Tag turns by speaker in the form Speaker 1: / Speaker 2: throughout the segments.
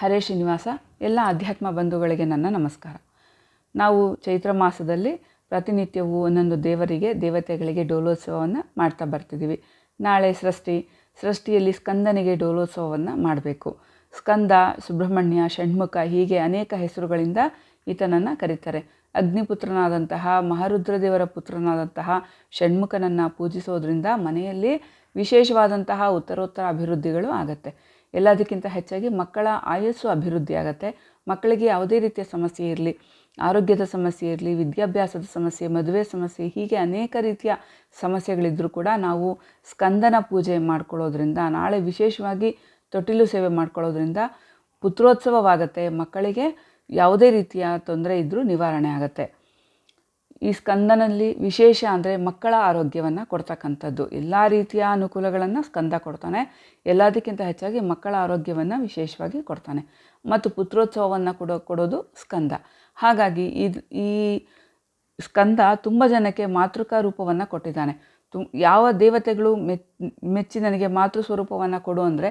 Speaker 1: ಹರೇ ಶ್ರೀನಿವಾಸ, ಎಲ್ಲ ಅಧ್ಯಾತ್ಮ ಬಂಧುಗಳಿಗೆ ನನ್ನ ನಮಸ್ಕಾರ. ನಾವು ಚೈತ್ರ ಮಾಸದಲ್ಲಿ ಪ್ರತಿನಿತ್ಯವೂ ಒಂದೊಂದು ದೇವರಿಗೆ, ದೇವತೆಗಳಿಗೆ ಡೋಲೋತ್ಸವವನ್ನು ಮಾಡ್ತಾ ಬರ್ತಿದ್ದೀವಿ. ನಾಳೆ ಸೃಷ್ಟಿ, ಸೃಷ್ಟಿಯಲ್ಲಿ ಸ್ಕಂದನಿಗೆ ಡೋಲೋತ್ಸವವನ್ನು ಮಾಡಬೇಕು. ಸ್ಕಂದ, ಸುಬ್ರಹ್ಮಣ್ಯ, ಷಣ್ಮುಖ ಹೀಗೆ ಅನೇಕ ಹೆಸರುಗಳಿಂದ ಈತನನ್ನು ಕರೀತಾರೆ. ಅಗ್ನಿಪುತ್ರನಾದಂತಹ, ಮಹಾರುದ್ರದೇವರ ಪುತ್ರನಾದಂತಹ ಷಣ್ಮುಖನನ್ನು ಪೂಜಿಸೋದ್ರಿಂದ ಮನೆಯಲ್ಲಿ ವಿಶೇಷವಾದಂತಹ ಉತ್ತರೋತ್ತರ ಅಭಿವೃದ್ಧಿಗಳು ಆಗುತ್ತೆ. ಎಲ್ಲದಕ್ಕಿಂತ ಹೆಚ್ಚಾಗಿ ಮಕ್ಕಳ ಆಯಸ್ಸು ಅಭಿವೃದ್ಧಿ ಆಗುತ್ತೆ. ಮಕ್ಕಳಿಗೆ ಯಾವುದೇ ರೀತಿಯ ಸಮಸ್ಯೆ ಇರಲಿ, ಆರೋಗ್ಯದ ಸಮಸ್ಯೆ ಇರಲಿ, ವಿದ್ಯಾಭ್ಯಾಸದ ಸಮಸ್ಯೆ, ಮದುವೆ ಸಮಸ್ಯೆ, ಹೀಗೆ ಅನೇಕ ರೀತಿಯ ಸಮಸ್ಯೆಗಳಿದ್ದರೂ ಕೂಡ ನಾವು ಸ್ಕಂದನ ಪೂಜೆ ಮಾಡ್ಕೊಳ್ಳೋದ್ರಿಂದ, ನಾಳೆ ವಿಶೇಷವಾಗಿ ತೊಟ್ಟಿಲು ಸೇವೆ ಮಾಡ್ಕೊಳ್ಳೋದ್ರಿಂದ ಪುತ್ರೋತ್ಸವವಾಗುತ್ತೆ. ಮಕ್ಕಳಿಗೆ ಯಾವುದೇ ರೀತಿಯ ತೊಂದರೆ ಇದ್ದರೂ ನಿವಾರಣೆ ಆಗುತ್ತೆ. ಈ ಸ್ಕಂದನಲ್ಲಿ ವಿಶೇಷ ಅಂದರೆ ಮಕ್ಕಳ ಆರೋಗ್ಯವನ್ನು ಕೊಡ್ತಕ್ಕಂಥದ್ದು. ಎಲ್ಲ ರೀತಿಯ ಅನುಕೂಲಗಳನ್ನು ಸ್ಕಂದ ಕೊಡ್ತಾನೆ. ಎಲ್ಲದಕ್ಕಿಂತ ಹೆಚ್ಚಾಗಿ ಮಕ್ಕಳ ಆರೋಗ್ಯವನ್ನು ವಿಶೇಷವಾಗಿ ಕೊಡ್ತಾನೆ. ಮತ್ತು ಪುತ್ರೋತ್ಸವವನ್ನು ಕೊಡೋ, ಕೊಡೋದು ಸ್ಕಂದ. ಹಾಗಾಗಿ ಇದು ಈ ಸ್ಕಂದ ತುಂಬ ಜನಕ್ಕೆ ಮಾತೃಕಾ ರೂಪವನ್ನು ಕೊಟ್ಟಿದ್ದಾನೆ. ತು, ಯಾವ ದೇವತೆಗಳು ಮೆಚ್ ಮೆಚ್ಚಿ ನನಗೆ ಮಾತೃ ಸ್ವರೂಪವನ್ನು ಕೊಡು ಅಂದರೆ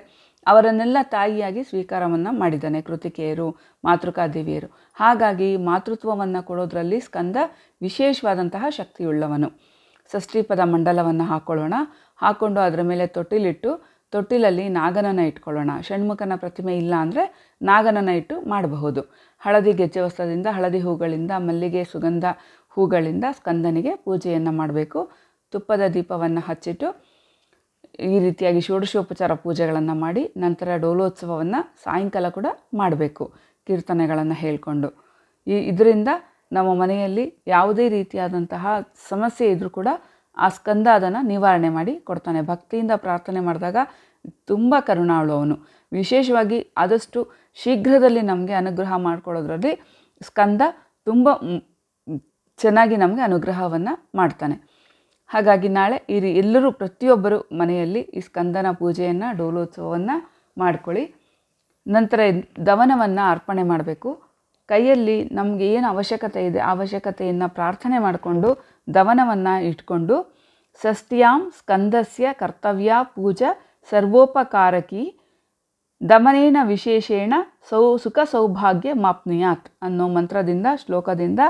Speaker 1: ಅವರನ್ನೆಲ್ಲ ತಾಯಿಯಾಗಿ ಸ್ವೀಕಾರವನ್ನು ಮಾಡಿದ್ದಾನೆ, ಕೃತಿಕೆಯರು ಮಾತೃಕಾದೇವಿಯರು ಹಾಗಾಗಿ ಮಾತೃತ್ವವನ್ನು ಕೊಡೋದ್ರಲ್ಲಿ ಸ್ಕಂದ ವಿಶೇಷವಾದಂತಹ ಶಕ್ತಿಯುಳ್ಳವನು. ಷಷ್ಠೀಪದ ಮಂಡಲವನ್ನು ಹಾಕ್ಕೊಳ್ಳೋಣ ಹಾಕ್ಕೊಂಡು ಅದರ ಮೇಲೆ ತೊಟ್ಟಿಲಿಟ್ಟು ತೊಟ್ಟಿಲಲ್ಲಿ ನಾಗನನ್ನು ಇಟ್ಕೊಳ್ಳೋಣ. ಷಣ್ಮುಖನ ಪ್ರತಿಮೆ ಇಲ್ಲ ಅಂದರೆ ನಾಗನನ್ನು ಇಟ್ಟು ಮಾಡಬಹುದು. ಹಳದಿ ಗೆಜ್ಜೆ ವಸ್ತ್ರದಿಂದ, ಹಳದಿ ಹೂಗಳಿಂದ, ಮಲ್ಲಿಗೆ ಸುಗಂಧ ಹೂಗಳಿಂದ ಸ್ಕಂದನಿಗೆ ಪೂಜೆಯನ್ನು ಮಾಡಬೇಕು. ತುಪ್ಪದ ದೀಪವನ್ನು ಹಚ್ಚಿಟ್ಟು ಈ ರೀತಿಯಾಗಿ ಷೋಡಶೋಪಚಾರ ಪೂಜೆಗಳನ್ನು ಮಾಡಿ ನಂತರ ಡೋಲೋತ್ಸವವನ್ನು ಸಾಯಂಕಾಲ ಕೂಡ ಮಾಡಬೇಕು ಕೀರ್ತನೆಗಳನ್ನು ಹೇಳಿಕೊಂಡು. ಇದರಿಂದ ನಮ್ಮ ಮನೆಯಲ್ಲಿ ಯಾವುದೇ ರೀತಿಯಾದಂತಹ ಸಮಸ್ಯೆ ಇದ್ದರೂ ಕೂಡ ಆ ಸ್ಕಂದ ಅದನ್ನು ನಿವಾರಣೆ ಮಾಡಿ ಕೊಡ್ತಾನೆ. ಭಕ್ತಿಯಿಂದ ಪ್ರಾರ್ಥನೆ ಮಾಡಿದಾಗ ತುಂಬ ಕರುಣಾಳು ಅವನು. ವಿಶೇಷವಾಗಿ ಆದಷ್ಟು ಶೀಘ್ರದಲ್ಲಿ ನಮಗೆ ಅನುಗ್ರಹ ಮಾಡಿಕೊಳ್ಳೋದ್ರಲ್ಲಿ ಸ್ಕಂದ ತುಂಬ ಚೆನ್ನಾಗಿ ನಮಗೆ ಅನುಗ್ರಹವನ್ನು ಮಾಡ್ತಾನೆ. ಹಾಗಾಗಿ ನಾಳೆ ಈ ಎಲ್ಲರೂ ಪ್ರತಿಯೊಬ್ಬರು ಮನೆಯಲ್ಲಿ ಈ ಸ್ಕಂದನ ಪೂಜೆಯನ್ನು, ಡೋಲೋತ್ಸವವನ್ನು ಮಾಡ್ಕೊಳ್ಳಿ. ನಂತರ ದವನವನ್ನು ಅರ್ಪಣೆ ಮಾಡಬೇಕು. ಕೈಯಲ್ಲಿ ನಮಗೆ ಏನು ಅವಶ್ಯಕತೆ ಇದೆ ಅವಶ್ಯಕತೆಯನ್ನು ಪ್ರಾರ್ಥನೆ ಮಾಡಿಕೊಂಡು ದವನವನ್ನು ಇಟ್ಕೊಂಡು ಷಷ್ಠ್ಯಾಂ ಸ್ಕಂದಸ್ಯ ಕರ್ತವ್ಯ ಪೂಜಾ ಸರ್ವೋಪಕಾರಕಿ ದಮನೇನ ವಿಶೇಷೇಣ ಸೌ ಸುಖ ಸೌಭಾಗ್ಯ ಮಾಪ್ನುಯಾತ್ ಅನ್ನೋ ಮಂತ್ರದಿಂದ, ಶ್ಲೋಕದಿಂದ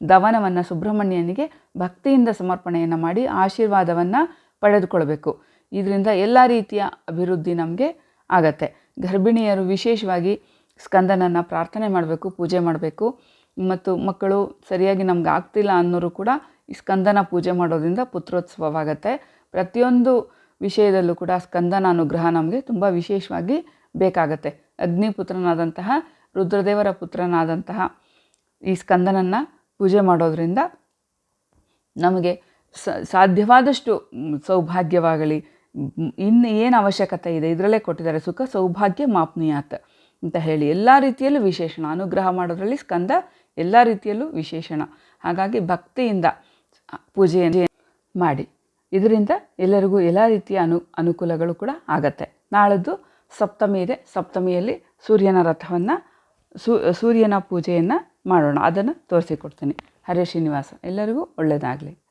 Speaker 1: ದವನವನ್ನು ಸುಬ್ರಹ್ಮಣ್ಯನಿಗೆ ಭಕ್ತಿಯಿಂದ ಸಮರ್ಪಣೆಯನ್ನು ಮಾಡಿ ಆಶೀರ್ವಾದವನ್ನು ಪಡೆದುಕೊಳ್ಬೇಕು. ಇದರಿಂದ ಎಲ್ಲ ರೀತಿಯ ಅಭಿವೃದ್ಧಿ ನಮಗೆ ಆಗತ್ತೆ. ಗರ್ಭಿಣಿಯರು ವಿಶೇಷವಾಗಿ ಸ್ಕಂದನನ್ನು ಪ್ರಾರ್ಥನೆ ಮಾಡಬೇಕು, ಪೂಜೆ ಮಾಡಬೇಕು. ಮತ್ತು ಮಕ್ಕಳು ಸರಿಯಾಗಿ ನಮ್ಗೆ ಆಗ್ತಿಲ್ಲ ಅನ್ನೋರು ಕೂಡ ಈ ಸ್ಕಂದನ ಪೂಜೆ ಮಾಡೋದ್ರಿಂದ ಪುತ್ರೋತ್ಸವವಾಗತ್ತೆ. ಪ್ರತಿಯೊಂದು ವಿಷಯದಲ್ಲೂ ಕೂಡ ಸ್ಕಂದನ ಅನುಗ್ರಹ ನಮಗೆ ತುಂಬ ವಿಶೇಷವಾಗಿ ಬೇಕಾಗತ್ತೆ. ಅಗ್ನಿಪುತ್ರನಾದಂತಹ, ರುದ್ರದೇವರ ಪುತ್ರನಾದಂತಹ ಈ ಸ್ಕಂದನನ್ನು ಪೂಜೆ ಮಾಡೋದ್ರಿಂದ ನಮಗೆ ಸಾಧ್ಯವಾದಷ್ಟು ಸೌಭಾಗ್ಯವಾಗಲಿ. ಇನ್ನು ಏನು ಅವಶ್ಯಕತೆ ಇದೆ? ಇದರಲ್ಲೇ ಕೊಟ್ಟಿದ್ದಾರೆ. ಸುಖ ಸೌಭಾಗ್ಯ ಮಾಪ್ನಿಯಾತ್. ಅಂತ ಹೇಳಿ ಎಲ್ಲ ರೀತಿಯಲ್ಲೂ ವಿಶೇಷಣ. ಅನುಗ್ರಹ ಮಾಡೋದ್ರಲ್ಲಿ ಸ್ಕಂದ ಎಲ್ಲ ರೀತಿಯಲ್ಲೂ ವಿಶೇಷಣ. ಹಾಗಾಗಿ ಭಕ್ತಿಯಿಂದ ಪೂಜೆಯನ್ನು ಮಾಡಿ. ಇದರಿಂದ ಎಲ್ಲರಿಗೂ ಎಲ್ಲ ರೀತಿಯ ಅನು, ಅನುಕೂಲಗಳು ಕೂಡ ಆಗತ್ತೆ. ನಾಳದ್ದು ಸಪ್ತಮಿ ಇದೆ. ಸಪ್ತಮಿಯಲ್ಲಿ ಸೂರ್ಯನ ರಥವನ್ನು ಸೂರ್ಯನ ಪೂಜೆಯನ್ನು ಮಾಡೋಣ. ಅದನ್ನು ತೋರಿಸಿಕೊಡ್ತೀನಿ. ಹರೇ ಶ್ರೀನಿವಾಸ. ಎಲ್ಲರಿಗೂ ಒಳ್ಳೆಯದಾಗಲಿ